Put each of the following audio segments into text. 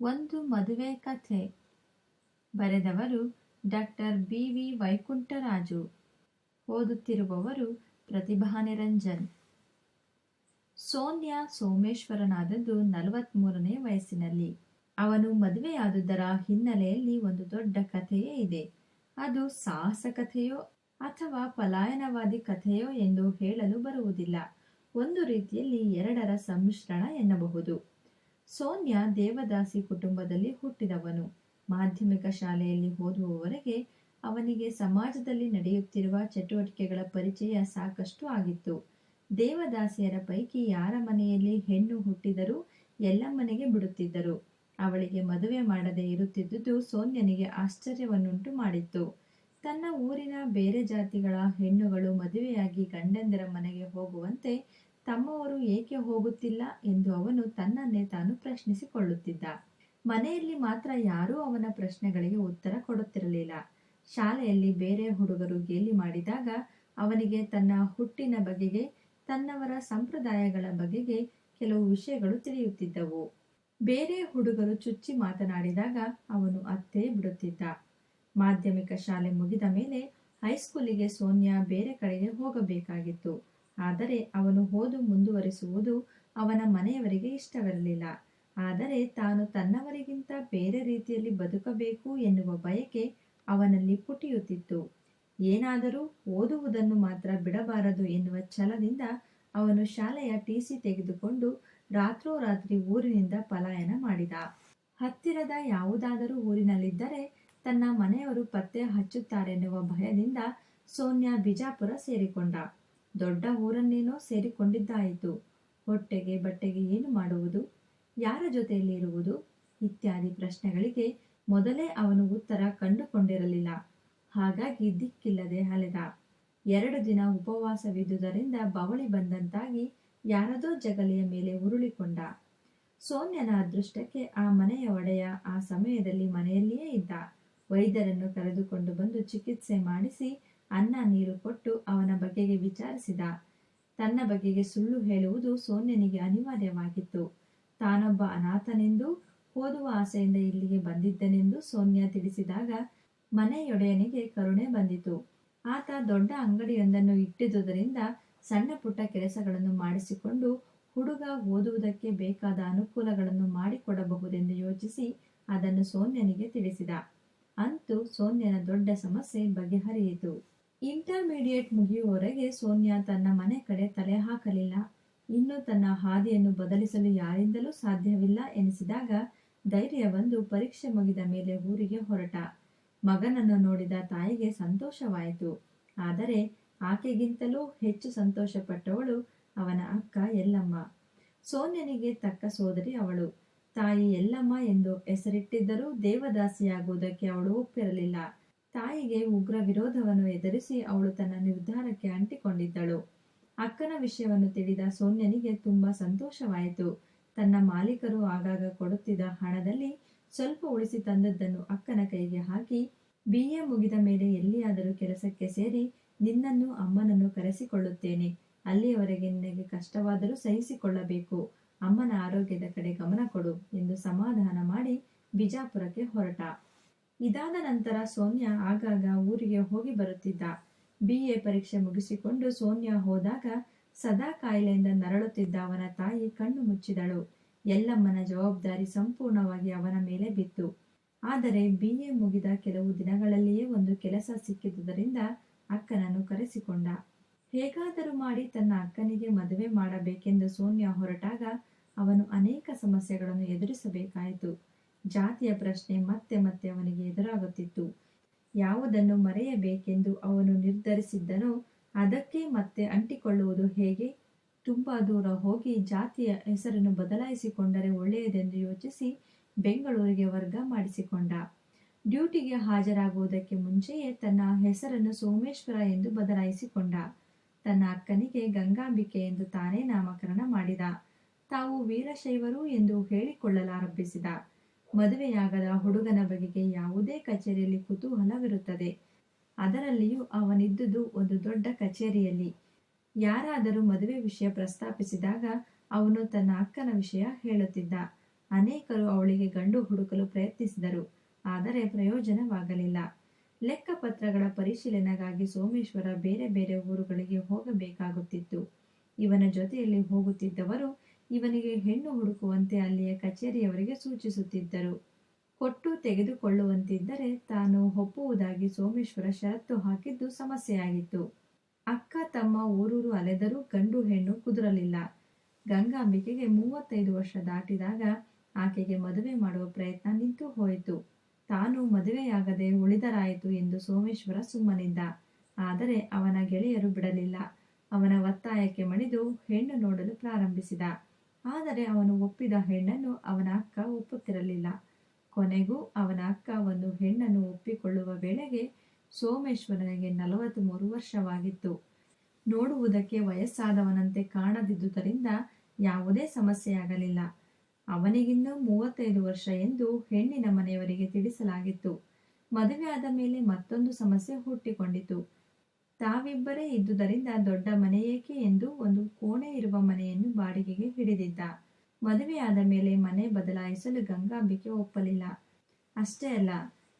ಒಂದು ಮದುವೆ ಕಥೆ. ಬರೆದವರು ಡಾಕ್ಟರ್ ಬಿ ವಿ ವೈಕುಂಠರಾಜು. ಓದುತ್ತಿರುವವರು ಪ್ರತಿಭಾ ನಿರಂಜನ್. ಸೋನ್ಯಾ ಸೋಮೇಶ್ವರನಾದದ್ದು ನಲವತ್ಮೂರನೇ ವಯಸ್ಸಿನಲ್ಲಿ. ಅವನು ಮದುವೆಯಾದುದರ ಹಿನ್ನೆಲೆಯಲ್ಲಿ ಒಂದು ದೊಡ್ಡ ಕಥೆಯೇ ಇದೆ. ಅದು ಸಾಹಸ ಕಥೆಯೋ ಅಥವಾ ಪಲಾಯನವಾದಿ ಕಥೆಯೋ ಎಂದು ಹೇಳಲು ಬರುವುದಿಲ್ಲ. ಒಂದು ರೀತಿಯಲ್ಲಿ ಎರಡರ ಸಮ್ಮಿಶ್ರಣ ಎನ್ನಬಹುದು. ಸೋನ್ಯಾ ದೇವದಾಸಿ ಕುಟುಂಬದಲ್ಲಿ ಹುಟ್ಟಿದವನು. ಮಾಧ್ಯಮಿಕ ಶಾಲೆಯಲ್ಲಿ ಓದುವವರೆಗೆ ಅವನಿಗೆ ಸಮಾಜದಲ್ಲಿ ನಡೆಯುತ್ತಿರುವ ಚಟುವಟಿಕೆಗಳ ಪರಿಚಯ ಸಾಕಷ್ಟು ಆಗಿತ್ತು. ದೇವದಾಸಿಯರ ಪೈಕಿ ಯಾರ ಮನೆಯಲ್ಲಿ ಹೆಣ್ಣು ಹುಟ್ಟಿದರೂ ಎಲ್ಲ ಮನೆಗೆ ಬಿಡುತ್ತಿದ್ದರು. ಅವಳಿಗೆ ಮದುವೆ ಮಾಡದೆ ಇರುತ್ತಿದ್ದುದು ಸೋನ್ಯನಿಗೆ ಆಶ್ಚರ್ಯವನ್ನುಂಟು ಮಾಡಿತ್ತು. ತನ್ನ ಊರಿನ ಬೇರೆ ಜಾತಿಗಳ ಹೆಣ್ಣುಗಳು ಮದುವೆಯಾಗಿ ಗಂಡಂದಿರ ಮನೆಗೆ ಹೋಗುವಂತೆ ತಮ್ಮವರು ಏಕೆ ಹೋಗುತ್ತಿಲ್ಲ ಎಂದು ಅವನು ತನ್ನನ್ನೇ ತಾನು ಪ್ರಶ್ನಿಸಿಕೊಳ್ಳುತ್ತಿದ್ದ. ಮನೆಯಲ್ಲಿ ಮಾತ್ರ ಯಾರೂ ಅವನ ಪ್ರಶ್ನೆಗಳಿಗೆ ಉತ್ತರ ಕೊಡುತ್ತಿರಲಿಲ್ಲ. ಶಾಲೆಯಲ್ಲಿ ಬೇರೆ ಹುಡುಗರು ಗೇಲಿ ಮಾಡಿದಾಗ ಅವನಿಗೆ ತನ್ನ ಹುಟ್ಟಿನ ಬಗೆಗೆ, ತನ್ನವರ ಸಂಪ್ರದಾಯಗಳ ಬಗೆಗೆ ಕೆಲವು ವಿಷಯಗಳು ತಿಳಿಯುತ್ತಿದ್ದವು. ಬೇರೆ ಹುಡುಗರು ಚುಚ್ಚಿ ಮಾತನಾಡಿದಾಗ ಅವನು ಅತ್ತೇ ಬಿಡುತ್ತಿದ್ದ. ಮಾಧ್ಯಮಿಕ ಶಾಲೆ ಮುಗಿದ ಮೇಲೆ ಹೈಸ್ಕೂಲಿಗೆ ಸೋನ್ಯಾ ಬೇರೆ ಕಡೆಗೆ ಹೋಗಬೇಕಾಗಿತ್ತು. ಆದರೆ ಅವನು ಓದು ಮುಂದುವರಿಸುವುದು ಅವನ ಮನೆಯವರಿಗೆ ಇಷ್ಟವಿರಲಿಲ್ಲ. ಆದರೆ ತಾನು ತನ್ನವರಿಗಿಂತ ಬೇರೆ ರೀತಿಯಲ್ಲಿ ಬದುಕಬೇಕು ಎನ್ನುವ ಬಯಕೆ ಅವನಲ್ಲಿ ಪುಟಿಯುತ್ತಿತ್ತು. ಏನಾದರೂ ಓದುವುದನ್ನು ಮಾತ್ರ ಬಿಡಬಾರದು ಎನ್ನುವ ಛಲದಿಂದ ಅವನು ಶಾಲೆಯ ಟಿಸಿ ತೆಗೆದುಕೊಂಡು ರಾತ್ರೋರಾತ್ರಿ ಊರಿನಿಂದ ಪಲಾಯನ ಮಾಡಿದ. ಹತ್ತಿರದ ಯಾವುದಾದರೂ ಊರಿನಲ್ಲಿದ್ದರೆ ತನ್ನ ಮನೆಯವರು ಪತ್ತೆ ಹಚ್ಚುತ್ತಾರೆನ್ನುವ ಭಯದಿಂದ ಸೋನ್ಯಾ ಬಿಜಾಪುರ ಸೇರಿಕೊಂಡ. ದೊಡ್ಡ ಊರನ್ನೇನೋ ಸೇರಿಕೊಂಡಿದ್ದಾಯಿತು. ಹೊಟ್ಟೆಗೆ ಬಟ್ಟೆಗೆ ಏನು ಮಾಡುವುದು? ಯಾರ ಜೊತೆಯಲ್ಲಿ ಇರುವುದು? ಇತ್ಯಾದಿ ಪ್ರಶ್ನೆಗಳಿಗೆ ಮೊದಲೇ ಅವನು ಉತ್ತರ ಕಂಡುಕೊಂಡಿರಲಿಲ್ಲ. ಹಾಗಾಗಿ ದಿಕ್ಕಿಲ್ಲದೆ ಅಲೆದ. ಎರಡು ದಿನ ಉಪವಾಸವಿದ್ದುದರಿಂದ ಬವಳಿ ಬಂದಂತಾಗಿ ಯಾರದೋ ಜಗಲಿಯ ಮೇಲೆ ಉರುಳಿಕೊಂಡ. ಸೋನ್ಯನ ಅದೃಷ್ಟಕ್ಕೆ ಆ ಮನೆಯ ಒಡೆಯ ಆ ಸಮಯದಲ್ಲಿ ಮನೆಯಲ್ಲಿಯೇ ಇದ್ದ. ವೈದ್ಯರನ್ನು ಕರೆದುಕೊಂಡು ಬಂದು ಚಿಕಿತ್ಸೆ ಮಾಡಿಸಿ ಅನ್ನ ನೀರು ಕೊಟ್ಟು ಅವನ ಬಗೆಗೆ ವಿಚಾರಿಸಿದ. ತನ್ನ ಬಗೆಗೆ ಸುಳ್ಳು ಹೇಳುವುದು ಸೋನ್ಯನಿಗೆ ಅನಿವಾರ್ಯವಾಗಿತ್ತು. ತಾನೊಬ್ಬ ಅನಾಥನೆಂದು, ಓದುವ ಆಸೆಯಿಂದ ಇಲ್ಲಿಗೆ ಬಂದಿದ್ದನೆಂದು ಸೋನ್ಯ ತಿಳಿಸಿದಾಗ ಮನೆಯೊಡೆಯನಿಗೆ ಕರುಣೆ ಬಂದಿತು. ಆತ ದೊಡ್ಡ ಅಂಗಡಿಯೊಂದನ್ನು ಇಟ್ಟಿದ್ದುದರಿಂದ ಸಣ್ಣ ಪುಟ್ಟ ಕೆಲಸಗಳನ್ನು ಮಾಡಿಸಿಕೊಂಡು ಹುಡುಗ ಓದುವುದಕ್ಕೆ ಬೇಕಾದ ಅನುಕೂಲಗಳನ್ನು ಮಾಡಿಕೊಡಬಹುದೆಂದು ಯೋಚಿಸಿ ಅದನ್ನು ಸೋನ್ಯನಿಗೆ ತಿಳಿಸಿದ. ಅಂತೂ ಸೋನ್ಯನ ದೊಡ್ಡ ಸಮಸ್ಯೆ ಬಗೆಹರಿಯಿತು. ಇಂಟರ್ಮೀಡಿಯೇಟ್ ಮುಗಿಯುವವರೆಗೆ ಸೋನಿಯಾ ತನ್ನ ಮನೆ ಕಡೆ ತಲೆ ಹಾಕಲಿಲ್ಲ. ಇನ್ನು ತನ್ನ ಹಾದಿಯನ್ನು ಬದಲಿಸಲು ಯಾರಿಂದಲೂ ಸಾಧ್ಯವಿಲ್ಲ ಎನಿಸಿದಾಗ ಧೈರ್ಯ ಬಂದು ಪರೀಕ್ಷೆ ಮುಗಿದ ಮೇಲೆ ಊರಿಗೆ ಹೊರಟ. ಮಗನನ್ನು ನೋಡಿದ ತಾಯಿಗೆ ಸಂತೋಷವಾಯಿತು. ಆದರೆ ಆಕೆಗಿಂತಲೂ ಹೆಚ್ಚು ಸಂತೋಷಪಟ್ಟವಳು ಅವನ ಅಕ್ಕ ಎಲ್ಲಮ್ಮ ಸೋನ್ಯನಿಗೆ ತಕ್ಕ ಸೋದರಿ ಅವಳು. ತಾಯಿ ಎಲ್ಲಮ್ಮ ಎಂದು ಹೆಸರಿಟ್ಟಿದ್ದರೂ ದೇವದಾಸಿಯಾಗುವುದಕ್ಕೆ ಅವಳು ಒಪ್ಪಿರಲಿಲ್ಲ. ತಾಯಿಗೆ ಉಗ್ರ ವಿರೋಧವನ್ನು ಎದುರಿಸಿ ಅವಳು ತನ್ನ ನಿರ್ಧಾರಕ್ಕೆ ಅಂಟಿಕೊಂಡಿದ್ದಳು. ಅಕ್ಕನ ವಿಷಯವನ್ನು ತಿಳಿದ ಸೋನ್ಯನಿಗೆ ತುಂಬಾ ಸಂತೋಷವಾಯಿತು. ತನ್ನ ಮಾಲೀಕರು ಆಗಾಗ ಕೊಡುತ್ತಿದ್ದ ಹಣದಲ್ಲಿ ಸ್ವಲ್ಪ ಉಳಿಸಿ ತಂದದ್ದನ್ನು ಅಕ್ಕನ ಕೈಗೆ ಹಾಕಿ ಬಿ ಎ ಮುಗಿದ ಮೇಲೆ ಎಲ್ಲಿಯಾದರೂ ಕೆಲಸಕ್ಕೆ ಸೇರಿ ನಿನ್ನನ್ನು ಅಮ್ಮನನ್ನು ಕರೆಸಿಕೊಳ್ಳುತ್ತೇನೆ. ಅಲ್ಲಿಯವರೆಗೆ ನಿನಗೆ ಕಷ್ಟವಾದರೂ ಸಹಿಸಿಕೊಳ್ಳಬೇಕು. ಅಮ್ಮನ ಆರೋಗ್ಯದ ಕಡೆ ಗಮನ ಕೊಡು ಎಂದು ಸಮಾಧಾನ ಮಾಡಿ ಬಿಜಾಪುರಕ್ಕೆ ಹೊರಟ. ಇದಾದ ನಂತರ ಸೋನ್ಯಾ ಆಗಾಗ ಊರಿಗೆ ಹೋಗಿ ಬರುತ್ತಿದ್ದ. ಬಿ ಎ ಪರೀಕ್ಷೆ ಮುಗಿಸಿಕೊಂಡು ಸೋನ್ಯಾ ಹೋದಾಗ ಸದಾ ಕಾಯಿಲೆಯಿಂದ ನರಳುತ್ತಿದ್ದ ಅವನ ತಾಯಿ ಕಣ್ಣು ಮುಚ್ಚಿದಳು. ಎಲ್ಲಮ್ಮನ ಜವಾಬ್ದಾರಿ ಸಂಪೂರ್ಣವಾಗಿ ಅವನ ಮೇಲೆ ಬಿತ್ತು. ಆದರೆ ಬಿ ಎ ಮುಗಿದ ಕೆಲವು ದಿನಗಳಲ್ಲಿಯೇ ಒಂದು ಕೆಲಸ ಸಿಕ್ಕಿದುದರಿಂದ ಅಕ್ಕನನ್ನು ಕರೆಸಿಕೊಂಡ. ಹೇಗಾದರೂ ಮಾಡಿ ತನ್ನ ಅಕ್ಕನಿಗೆ ಮದುವೆ ಮಾಡಬೇಕೆಂದು ಸೋನ್ಯಾ ಹೊರಟಾಗ ಅವನು ಅನೇಕ ಸಮಸ್ಯೆಗಳನ್ನು ಎದುರಿಸಬೇಕಾಯಿತು. ಜಾತಿಯ ಪ್ರಶ್ನೆ ಮತ್ತೆ ಮತ್ತೆ ಅವನಿಗೆ ಎದುರಾಗುತ್ತಿತ್ತು. ಯಾವುದನ್ನು ಮರೆಯಬೇಕೆಂದು ಅವನು ನಿರ್ಧರಿಸಿದ್ದನೋ ಅದಕ್ಕೆ ಮತ್ತೆ ಅಂಟಿಕೊಳ್ಳುವುದು ಹೇಗೆ? ತುಂಬಾ ದೂರ ಹೋಗಿ ಜಾತಿಯ ಹೆಸರನ್ನು ಬದಲಾಯಿಸಿಕೊಂಡರೆ ಒಳ್ಳೆಯದೆಂದು ಯೋಚಿಸಿ ಬೆಂಗಳೂರಿಗೆ ವರ್ಗ ಮಾಡಿಸಿಕೊಂಡ. ಡ್ಯೂಟಿಗೆ ಹಾಜರಾಗುವುದಕ್ಕೆ ಮುಂಚೆಯೇ ತನ್ನ ಹೆಸರನ್ನು ಸೋಮೇಶ್ವರ ಎಂದು ಬದಲಾಯಿಸಿಕೊಂಡ. ತನ್ನ ಅಕ್ಕನಿಗೆ ಗಂಗಾಂಬಿಕೆ ಎಂದು ತಾನೇ ನಾಮಕರಣ ಮಾಡಿದ. ತಾವು ವೀರಶೈವರು ಎಂದು ಹೇಳಿಕೊಳ್ಳಲಾರಂಭಿಸಿದ. ಮದುವೆಯಾಗದ ಹುಡುಗನ ಬಗೆಗೆ ಯಾವುದೇ ಕಚೇರಿಯಲ್ಲಿ ಕುತೂಹಲವಿರುತ್ತದೆ. ಅದರಲ್ಲಿಯೂ ಅವನಿದ್ದುದು ಒಂದು ದೊಡ್ಡ ಕಚೇರಿಯಲ್ಲಿ. ಯಾರಾದರೂ ಮದುವೆ ವಿಷಯ ಪ್ರಸ್ತಾಪಿಸಿದಾಗ ಅವನು ತನ್ನ ಅಕ್ಕನ ವಿಷಯ ಹೇಳುತ್ತಿದ್ದ. ಅನೇಕರು ಅವಳಿಗೆ ಗಂಡು ಹುಡುಕಲು ಪ್ರಯತ್ನಿಸಿದರು, ಆದರೆ ಪ್ರಯೋಜನವಾಗಲಿಲ್ಲ. ಲೆಕ್ಕಪತ್ರಗಳ ಪರಿಶೀಲನೆಗಾಗಿ ಸೋಮೇಶ್ವರ ಬೇರೆ ಬೇರೆ ಊರುಗಳಿಗೆ ಹೋಗಬೇಕಾಗುತ್ತಿತ್ತು. ಇವನ ಜೊತೆಯಲ್ಲಿ ಹೋಗುತ್ತಿದ್ದವರು ಇವನಿಗೆ ಹೆಣ್ಣು ಹುಡುಕುವಂತೆ ಅಲ್ಲಿಯ ಕಚೇರಿಯವರಿಗೆ ಸೂಚಿಸುತ್ತಿದ್ದರು. ಕೊಟ್ಟು ತೆಗೆದುಕೊಳ್ಳುವಂತಿದ್ದರೆ ತಾನು ಒಪ್ಪುವುದಾಗಿ ಸೋಮೇಶ್ವರ ಷರತ್ತು ಹಾಕಿದ್ದು ಸಮಸ್ಯೆಯಾಗಿತ್ತು. ಅಕ್ಕ ತಮ್ಮ ಊರೂರು ಅಲೆದರೂ ಗಂಡು ಹೆಣ್ಣು ಕುದುರಲಿಲ್ಲ. ಗಂಗಾಂಬಿಕೆಗೆ ಮೂವತ್ತೈದು ವರ್ಷ ದಾಟಿದಾಗ ಆಕೆಗೆ ಮದುವೆ ಮಾಡುವ ಪ್ರಯತ್ನ ನಿಂತು ಹೋಯಿತು. ತಾನು ಮದುವೆಯಾಗದೆ ಉಳಿದರಾಯಿತು ಎಂದು ಸೋಮೇಶ್ವರ ಸುಮ್ಮನಿದ್ದ. ಆದರೆ ಅವನ ಗೆಳೆಯರು ಬಿಡಲಿಲ್ಲ. ಅವನ ಒತ್ತಾಯಕ್ಕೆ ಮಣಿದು ಹೆಣ್ಣು ನೋಡಲು ಪ್ರಾರಂಭಿಸಿದ. ಆದರೆ ಅವನು ಒಪ್ಪಿದ ಹೆಣ್ಣನ್ನು ಅವನ ಅಕ್ಕ ಒಪ್ಪುತ್ತಿರಲಿಲ್ಲ. ಕೊನೆಗೂ ಅವನ ಅಕ್ಕ ಒಂದು ಹೆಣ್ಣನ್ನು ಒಪ್ಪಿಕೊಳ್ಳುವ ವೇಳೆಗೆ ಸೋಮೇಶ್ವರನಿಗೆ ನಲವತ್ತ್ಮೂರು ವರ್ಷವಾಗಿತ್ತು. ನೋಡುವುದಕ್ಕೆ ವಯಸ್ಸಾದವನಂತೆ ಕಾಣದಿದ್ದುದರಿಂದ ಯಾವುದೇ ಸಮಸ್ಯೆಯಾಗಲಿಲ್ಲ. ಅವನಿಗಿನ್ನೂ ಮೂವತ್ತೈದು ವರ್ಷ ಎಂದು ಹೆಣ್ಣಿನ ಮನೆಯವರಿಗೆ ತಿಳಿಸಲಾಗಿತ್ತು. ಮದುವೆಯಾದ ಮೇಲೆ ಮತ್ತೊಂದು ಸಮಸ್ಯೆ ಹುಟ್ಟಿಕೊಂಡಿತು. ತಾವಿಬ್ಬರೇ ಇದ್ದುದರಿಂದ ದೊಡ್ಡ ಮನೆಯೇಕೆ ಎಂದು ಒಂದು ಕೋಣೆ ಇರುವ ಮನೆಯನ್ನು ಬಾಡಿಗೆಗೆ ಹಿಡಿದಿದ್ದ. ಮದುವೆಯಾದ ಮೇಲೆ ಮನೆ ಬದಲಾಯಿಸಲು ಗಂಗಾಂಬಿಕೆ ಒಪ್ಪಲಿಲ್ಲ. ಅಷ್ಟೇ ಅಲ್ಲ,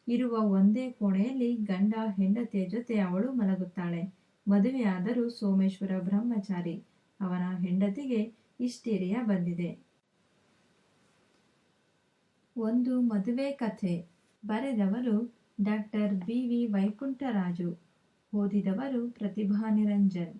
ಇರುವ ಒಂದೇ ಕೋಣೆಯಲ್ಲಿ ಗಂಡ ಹೆಂಡತಿಯ ಜೊತೆ ಅವಳು ಮಲಗುತ್ತಾಳೆ. ಮದುವೆಯಾದರೂ ಸೋಮೇಶ್ವರ ಬ್ರಹ್ಮಚಾರಿ, ಅವನ ಹೆಂಡತಿಗೆ ಇಷ್ಟೀರಿಯ ಬಂದಿದೆ. ಒಂದು ಮದುವೆ ಕಥೆ ಬರೆದವರು ಡಾಕ್ಟರ್ ಬಿ ವಿ ವೈಕುಂಠರಾಜು. ಓದಿದವರು ಪ್ರತಿಭಾ ನಿರಂಜನ್